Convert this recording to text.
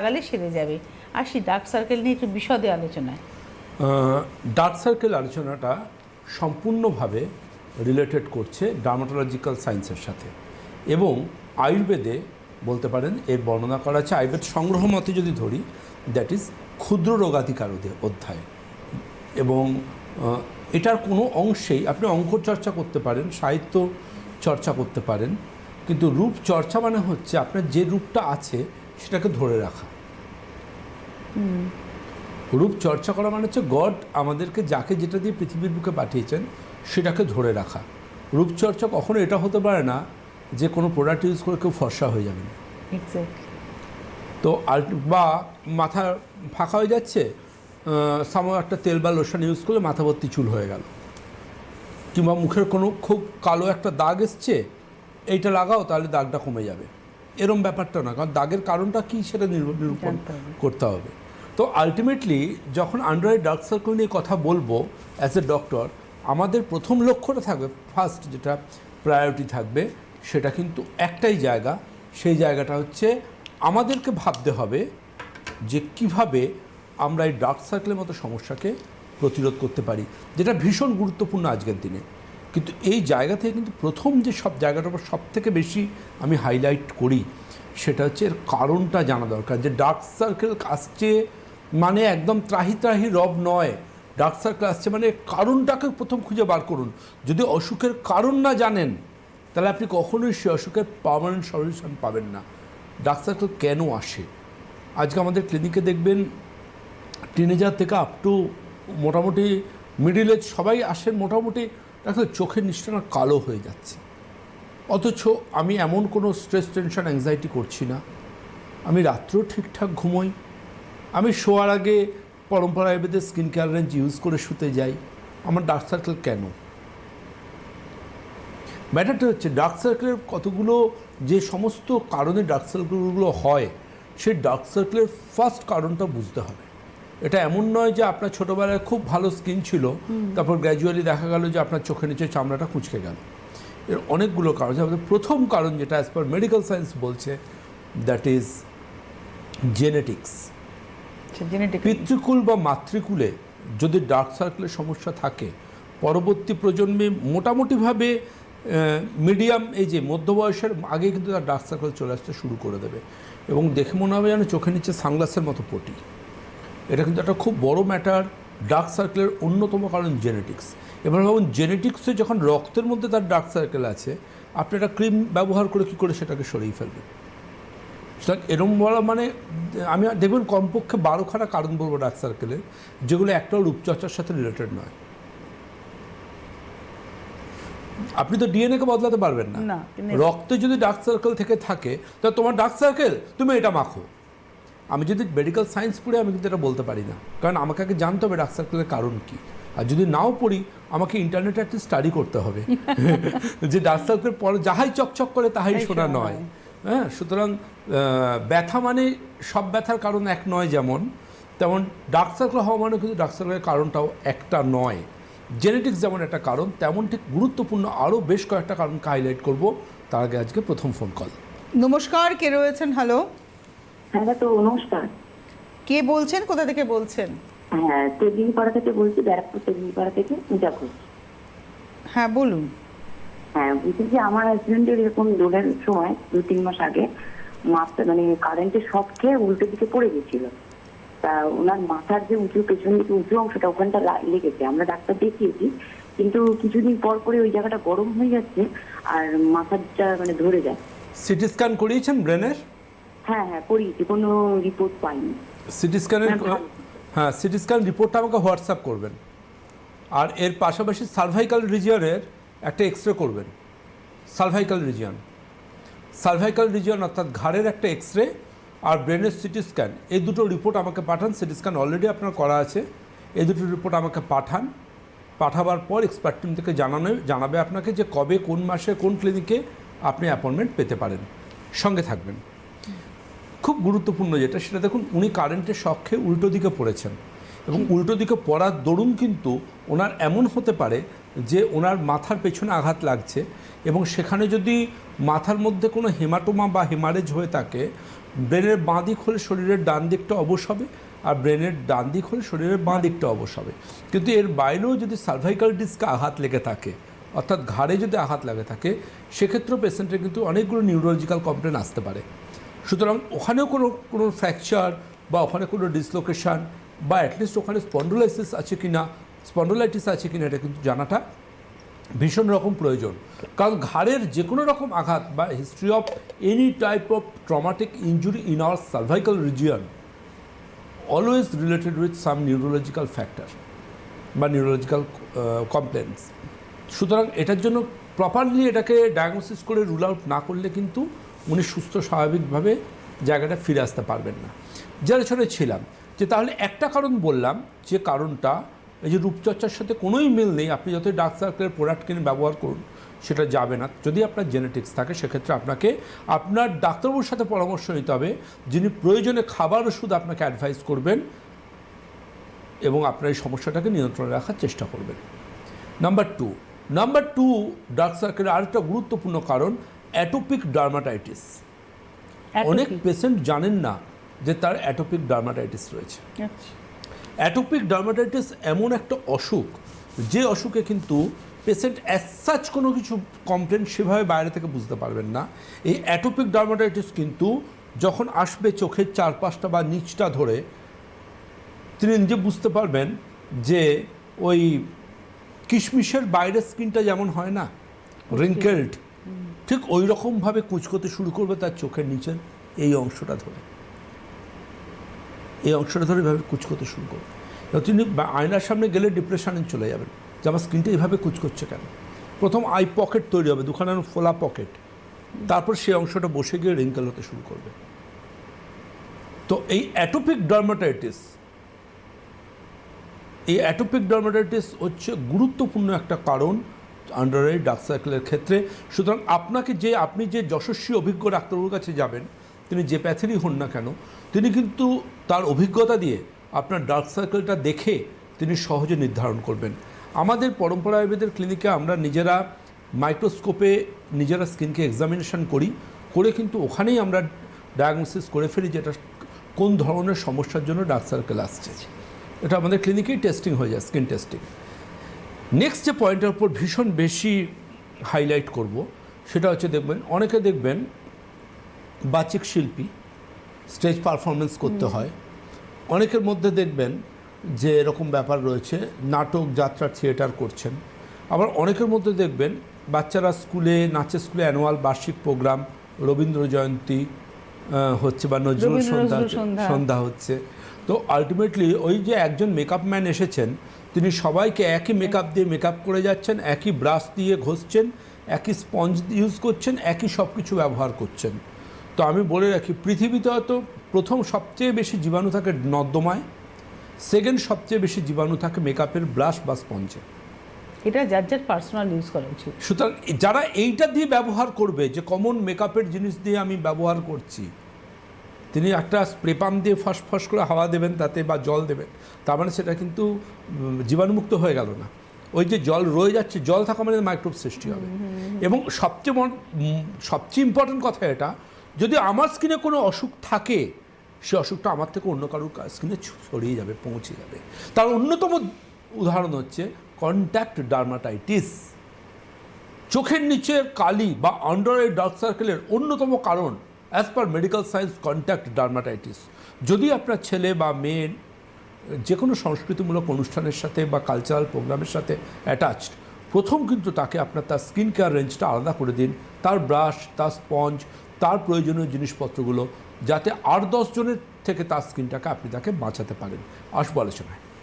লাগালে সেরে যাবে। আসি ডার্ক সার্কেল নিয়ে একটু বিশদে আলোচনায়। ডার্ক সার্কেল আলোচনাটা সম্পূর্ণভাবে রিলেটেড করছে ডার্মাটোলজিক্যাল সায়েন্সের সাথে। এবং আয়ুর্বেদে বলতে পারেন, এর বর্ণনা করা আছে আয়ুর্বেদ সংগ্রহ মতে যদি ধরি দ্যাট ইজ ক্ষুদ্র রোগাধিকার অধ্যায়। এবং এটার কোনো অংশেই আপনি অঙ্ক চর্চা করতে পারেন, সাহিত্য চর্চা করতে পারেন, কিন্তু রূপ চর্চা মানে হচ্ছে আপনার যে রূপটা আছে, সেটাকে ধরে রাখা। রূপ চর্চা করা মানে হচ্ছে গড আমাদেরকে যাকে যেটা দিয়ে পৃথিবীর বুকে পাঠিয়েছেন সেটাকে ধরে রাখা। রূপচর্চা কখনো এটা হতে পারে না যে কোনো প্রোডাক্ট ইউজ করে কেউ ফর্সা হয়ে যাবে না। তো বা মাথা ফাঁকা হয়ে যাচ্ছে সামো একটা তেল বা লোশন ইউজ করলে মাথা ভর্তি চুল হয়ে গেল। কিংবা মুখের কোনো খুব কালো একটা দাগ এসছে এইটা লাগাও তাহলে দাগটা কমে যাবে। এরম ব্যাপারটা না কারণ দাগের কারণটা কী সেটা নিরূপ- নিরূপণ করতে হবে। তো আলটিমেটলি যখন আন্ডার ডার্ক সার্কেল নিয়ে কথা বলব অ্যাজ এ ডক্টর আমাদের প্রথম লক্ষ্যটা থাকবে ফার্স্ট যেটা প্রায়োরিটি থাকবে, সেটা কিন্তু একটাই জায়গা। সেই জায়গাটা হচ্ছে আমাদেরকে ভাবতে হবে যে কীভাবে আমরা এই ডার্ক সার্কেলের মতো সমস্যাকে প্রতিরোধ করতে পারি, যেটা ভীষণ গুরুত্বপূর্ণ আজকের দিনে। কিন্তু এই জায়গা থেকে কিন্তু প্রথম যে সব জায়গাটার উপর সব থেকে বেশি আমি হাইলাইট করি, সেটা হচ্ছে এর কারণটা জানা দরকার যে ডার্ক সার্কেল আসছে মানে একদম ত্রাহি ত্রাহি রব নয়। ডার্ক সার্কেল আসছে মানে কারণটাকে প্রথম খুঁজে বার করুন। যদি অসুখের কারণ না জানেন, তাহলে আপনি কখনোই সে অসুখের পারমানেন্ট সলিউশন পাবেন না। ডার্ক সার্কেল কেন আসে? আজকে আমাদের ক্লিনিকে দেখবেন টিনেজার থেকে আপ টু মোটামুটি মিডিল এজ সবাই আসেন মোটামুটি ডাক্তার চোখের নিষ্ঠানা কালো হয়ে যাচ্ছে। অথচ আমি এমন কোনো স্ট্রেস টেনশন অ্যাংজাইটি করছি না। আমি রাত্রেও ঠিকঠাক ঘুমোই। আমি শোয়ার আগে পরম্পরা আয়ুর্বেদের স্কিন কেয়ার রেঞ্জ ইউজ করে শুতে যাই। আমার ডার্ক সার্কেল কেন? ব্যাটারটা হচ্ছে ডার্ক সার্কেলের কতগুলো যে সমস্ত কারণে ডার্ক সার্কেলগুলো হয় সেই ডার্ক সার্কেলের ফার্স্ট কারণটা বুঝতে হবে। এটা এমন নয় যে আপনার ছোটোবেলায় খুব ভালো স্কিন ছিল তারপর গ্র্যাজুয়ালি দেখা গেল যে আপনার চোখের নিচে চামড়াটা কুঁচকে গেল। এর অনেকগুলো কারণ আমাদের প্রথম কারণ যেটা অ্যাজ পার মেডিকেল সায়েন্স বলছে দ্যাট ইজ জেনেটিক্স জেনেটিক পিতৃকুল বা মাতৃকুলে যদি ডার্ক সার্কেলের সমস্যা থাকে, পরবর্তী প্রজন্মে মোটামুটিভাবে মিডিয়াম এই যে মধ্য বয়সের আগে কিন্তু তার ডার্ক সার্কেল চলে আসতে শুরু করে দেবে। এবং দেখে মনে হবে যেন চোখের নিচে সানগ্লাসের মতো পটি। এটা কিন্তু একটা খুব বড় ম্যাটার ডার্ক সার্কেলের অন্যতম কারণ জেনেটিক্স এবার ভাবুন জেনেটিক্সে যখন রক্তের মধ্যে তার ডার্ক সার্কেল আছে, আপনি একটা ক্রিম ব্যবহার করে কী করে সেটাকে সরিয়ে ফেলবেন? সুতরাং এরম বলা মানে আমি দেখবেন কমপক্ষে বারোখানা কারণ বলব ডার্ক সার্কেলের যেগুলো একটাও রূপচর্চার সাথে রিলেটেড নয়। আপনি তো ডিএনএকে বদলাতে পারবেন না। রক্তে যদি ডার্ক সার্কেল থেকে থাকে তা তোমার ডার্ক সার্কেল তুমি এটা মাখো। আমি যদি মেডিকেল সায়েন্স পড়ে আমি কিন্তু এটা বলতে পারি না। কারণ আমাকে আগে জানতে হবে ডার্ক সার্কেলের কারণ কি। আর যদি নাও পড়ি আমাকে ইন্টারনেটে একটা স্টাডি করতে হবে। যে ডার্ক সার্কেল পরে যাহাই চকচক করে তাহাই শোনা নয়। হ্যাঁ সুতরাং ব্যথা মানে সব ব্যথার কারণ এক নয় যেমন তেমন ডার্ক সার্কেল হওয়া মানে কিন্তু ডার্ক সার্কেলের কারণটাও একটা নয়। জেনেটিক্স যেমন একটা কারণ তেমন ঠিক গুরুত্বপূর্ণ আরও বেশ কয়েকটা কারণকে হাইলাইট করব। তার আগে আজকে প্রথম ফোন কল নমস্কার কে রয়েছেন? হ্যালো হ্যাঁ নমস্কার। কে বলছেন? কোথা থেকে বলছেন? হ্যাঁ থেকে বলছি ব্যারাকপুর থেকে পূজা ঘোষ হ্যাঁ বলুন। হ্যাঁ বলছি যে আমার হাজবেন্ডের এরকম দোলের সময় দু তিন মাস আগে মাথা মানে কারেন্টের শক খেয়ে উল্টো দিকে পড়ে গেছিল। তা ওনার মাথার যে উঁচু পেছন দিকে উঁচু অংশটা ওখানটা লেগেছে। আমরা ডাক্তার দেখিয়েছি কিন্তু কিছুদিন পর পরে ওই জায়গাটা গরম হয়ে যাচ্ছে আর মাথাটা মানে ধরে যায় সিটি স্ক্যান করিয়েছেন ব্রেনের হ্যাঁ হ্যাঁ করিয়েছি কোনো রিপোর্ট পাইনি। সিটি স্ক্যানের হ্যাঁ, হ্যাঁ। সিটি স্ক্যান রিপোর্টটা আমাকে হোয়াটসঅ্যাপ করবেন। আর এর পাশাপাশি সার্ভাইকাল রিজিয়নের একটা এক্স রে করবেন সার্ভাইকাল রিজিয়ন সার্ভাইকাল রিজিয়ন অর্থাৎ ঘাড়ের একটা এক্স রে আর ব্রেনের সিটি স্ক্যান এই দুটো রিপোর্ট আমাকে পাঠান সিটি স্ক্যান অলরেডি আপনার করা আছে। এই দুটো রিপোর্ট আমাকে পাঠান। পাঠাবার পর এক্সপার্ট টিম থেকে জানানো জানাবে আপনাকে যে কবে, কোন মাসে, কোন ক্লিনিকে আপনি অ্যাপয়েন্টমেন্ট পেতে পারেন। সঙ্গে থাকবেন। খুব গুরুত্বপূর্ণ যেটা, সেটা দেখুন, উনি কারেন্টের শখে উল্টো দিকে পড়েছেন। এবং উল্টো দিকে পড়ার দরুন কিন্তু ওনার এমন হতে পারে যে ওনার মাথার পেছনে আঘাত লাগছে এবং সেখানে যদি মাথার মধ্যে কোনো হেমাটোমা বা হেমারেজ হয়ে থাকে, ব্রেনের বাঁ দিক হলে শরীরের ডান দিকটা অবশ হবে আর ব্রেনের ডান দিক হলে শরীরের বাঁ দিকটা অবশ হবে। কিন্তু এর বাইরেও যদি সার্ভাইকাল ডিস্কে আঘাত লেগে থাকে, অর্থাৎ ঘাড়ে যদি আঘাত লাগে থাকে, সেক্ষেত্রেও পেশেন্টের কিন্তু অনেকগুলো নিউরোলজিক্যাল কমপ্লেন আসতে পারে। সুতরাং ওখানেও কোনো কোনো ফ্র্যাকচার বা ওখানে কোনো ডিসলোকেশন বা অ্যাটলিস্ট ওখানে স্পন্ডোলাইসিস আছে কি না স্পন্ডোলাইটিস আছে কিনা এটা কিন্তু জানাটা ভীষণ রকম প্রয়োজন। কারণ ঘাড়ের যে কোনো রকম আঘাত বা history of any type of traumatic injury in our cervical region always related with some neurological factor বা নিউরোলজিক্যাল কমপ্লেন্স সুতরাং এটার জন্য প্রপারলি এটাকে ডায়াগনোসিস করে রুল আউট না করলে কিন্তু উনি সুস্থ স্বাভাবিকভাবে জায়গাটা ফিরে আসতে পারবেন না। যার ছিলাম। যে তাহলে একটা কারণ বললাম যে কারণটা এই যে রূপচর্চার সাথে কোনোই মিল নেই আপনি যতই ডার্ক সার্কেলের প্রোডাক্ট কিনে ব্যবহার করুন সেটা যাবে না। যদি আপনার জেনেটিক্স থাকে সেক্ষেত্রে আপনাকে আপনার ডাক্তারবাবুর সাথে পরামর্শ নিতে হবে যিনি প্রয়োজনে খাবার ওষুধ আপনাকে অ্যাডভাইস করবেন এবং আপনার এই সমস্যাটাকে নিয়ন্ত্রণে রাখার চেষ্টা করবেন। Number two number two dark সার্কেলের আরেকটা গুরুত্বপূর্ণ কারণ অ্যাটোপিক ডার্মাটাইটিস অনেক পেশেন্ট জানেন না যে তার অ্যাটোপিক ডার্মাটাইটিস রয়েছে। আচ্ছা। অ্যাটোপিক ডার্মাটাইটিস এমন একটা অসুখ যে অসুখে কিন্তু পেশেন্ট অ্যাসাচ কোনো কিছু কমপ্লেন সেভাবে বাইরে থেকে বুঝতে পারবেন না। এই অ্যাটোপিক ডার্মাটাইটিস কিন্তু যখন আসবে চোখের চারপাশটা বা নিচটা ধরে তিনি নিজে বুঝতে পারবেন যে ওই কিশমিশের বাইরের স্কিনটা যেমন হয় না রিঙ্কেলড ঠিক ওই রকমভাবে কুচকোতে শুরু করবে তার চোখের নিচের এই অংশটা ধরে। এই অংশটা ধরে এভাবে কুচকোতে শুরু করবে তিনি আয়নার সামনে গেলে ডিপ্রেশনে চলে যাবেন। যে আমার স্কিনটা এইভাবে কুচকোচ্ছে কেন? প্রথম আই পকেট তৈরি হবে, দুখানে ফোলা পকেট তারপর সেই অংশটা বসে গিয়ে রিঙ্কেল হতে শুরু করবে। তো এই অ্যাটোপিক ডার্মাটাইটিস এই অ্যাটোপিক ডার্মাটাইটিস হচ্ছে গুরুত্বপূর্ণ একটা কারণ আন্ডার আই ডার্ক সার্কেলের ক্ষেত্রে। সুতরাং আপনাকে যে, আপনি যে যশস্বী অভিজ্ঞ ডাক্তারবাবুর কাছে যাবেন তিনি যে প্যাথেরই হন না কেন, তিনি কিন্তু তার অভিজ্ঞতা দিয়ে আপনার ডার্ক সার্কেলটা দেখে তিনি সহজে নির্ধারণ করবেন। আমাদের পরম্পরা আয়ুর্বেদের ক্লিনিকে আমরা নিজেরা মাইক্রোস্কোপে নিজেরা স্কিনকে এক্সামিনেশন করি, করে কিন্তু ওখানেই আমরা ডায়াগনোসিস করে ফেলি যেটা কোন ধরনের সমস্যার জন্য ডার্ক সার্কেল আসছে। এটা আমাদের ক্লিনিকেই টেস্টিং হয়ে যায় স্কিন টেস্টিং নেক্সট যে পয়েন্টের উপর ভীষণ বেশি হাইলাইট করব, সেটা হচ্ছে দেখবেন, অনেকে দেখবেন বাচিক শিল্পী স্টেজ পারফরমেন্স করতে হয়। অনেকের মধ্যে দেখবেন যে এরকম ব্যাপার রয়েছে নাটক যাত্রা থিয়েটার করছেন। আবার অনেকের মধ্যে দেখবেন বাচ্চারা স্কুলে নাচের স্কুলে অ্যানুয়াল বার্ষিক প্রোগ্রাম রবীন্দ্র জয়ন্তী হচ্ছে বা নজরুল সন্ধ্যা। সন্ধ্যা। হচ্ছে। তো আলটিমেটলি ওই যে একজন মেকআপ ম্যান এসেছেন তিনি সবাইকে একই মেকআপ দিয়ে মেকআপ করে যাচ্ছেন একই ব্রাশ দিয়ে ঘষছেন একই স্পঞ্জ ইউজ করছেন একই সব কিছু ব্যবহার করছেন। তো আমি বলে রাখি পৃথিবীতে হয়তো প্রথম সবচেয়ে বেশি জীবাণু থাকে নর্দমায় সেকেন্ড সবচেয়ে বেশি জীবাণু থাকে মেকআপের ব্রাশ বা স্পঞ্জে এটা যার যার পার্সোনাল ইউজ করা উচিত। সুতরাং যারা এইটা দিয়ে ব্যবহার করবে যে কমন মেকআপের জিনিস দিয়ে আমি ব্যবহার করছি তিনি একটা স্প্রে পাম্প দিয়ে ফস ফস করে হাওয়া দেবেন তাতে বা জল দেবেন তার মানে সেটা কিন্তু জীবাণুমুক্ত হয়ে গেল না। ওই যে জল রয়ে যাচ্ছে জল থাকা মানে মাইক্রোব সৃষ্টি হবে। এবং সবচেয়ে সবচেয়ে ইম্পর্টেন্ট কথা এটা যদি আমার স্কিনে কোনো অসুখ থাকে, সে অসুখটা আমার থেকে অন্য কারোর স্কিনে ছড়িয়ে যাবে, পৌঁছে যাবে। তার অন্যতম উদাহরণ হচ্ছে কন্ট্যাক্ট ডার্মাটাইটিস চোখের নিচের কালি বা আন্ডার আই ডার্ক সার্কেলের অন্যতম কারণ as per medical science contact dermatitis যদি আপনার ছেলে বা মেয়ে যে কোনো সংস্কৃতিমূলক অনুষ্ঠানের সাথে বা কালচারাল প্রোগ্রামের সাথে অ্যাটাচড প্রথম কিন্তু তাকে আপনার তার স্কিন কেয়ার রেঞ্জটা আলাদা করে দিন। তার ব্রাশ তার স্পঞ্জ তার প্রয়োজনীয় জিনিসপত্রগুলো যাতে আট দশ জনের থেকে তার স্ক্রিনটাকে আপনি তাকে বাঁচাতে পারেন। আসব আলোচনায়।